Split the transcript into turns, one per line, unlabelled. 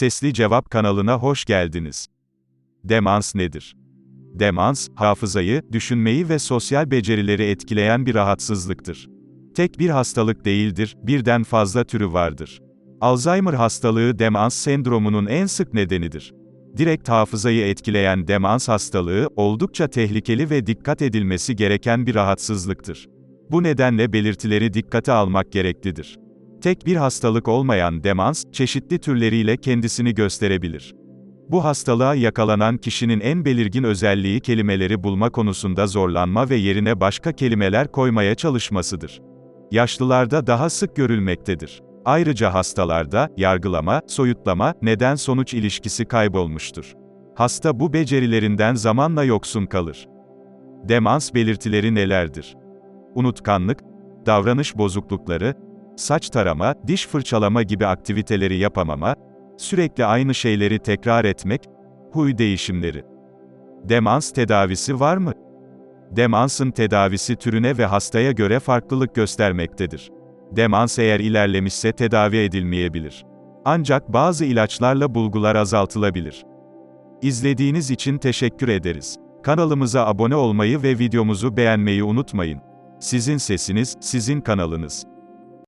Sesli Cevap kanalına hoş geldiniz. Demans nedir? Demans, hafızayı, düşünmeyi ve sosyal becerileri etkileyen bir rahatsızlıktır. Tek bir hastalık değildir, birden fazla türü vardır. Alzheimer hastalığı demans sendromunun en sık nedenidir. Direkt hafızayı etkileyen demans hastalığı, oldukça tehlikeli ve dikkat edilmesi gereken bir rahatsızlıktır. Bu nedenle belirtileri dikkate almak gereklidir. Tek bir hastalık olmayan demans, çeşitli türleriyle kendisini gösterebilir. Bu hastalığa yakalanan kişinin en belirgin özelliği kelimeleri bulma konusunda zorlanma ve yerine başka kelimeler koymaya çalışmasıdır. Yaşlılarda daha sık görülmektedir. Ayrıca hastalarda, yargılama, soyutlama, neden-sonuç ilişkisi kaybolmuştur. Hasta bu becerilerinden zamanla yoksun kalır. Demans belirtileri nelerdir? Unutkanlık, davranış bozuklukları, saç tarama, diş fırçalama gibi aktiviteleri yapamama, sürekli aynı şeyleri tekrar etmek, huy değişimleri. Demans tedavisi var mı? Demansın tedavisi türüne ve hastaya göre farklılık göstermektedir. Demans eğer ilerlemişse tedavi edilmeyebilir. Ancak bazı ilaçlarla bulgular azaltılabilir. İzlediğiniz için teşekkür ederiz. Kanalımıza abone olmayı ve videomuzu beğenmeyi unutmayın. Sizin sesiniz, sizin kanalınız.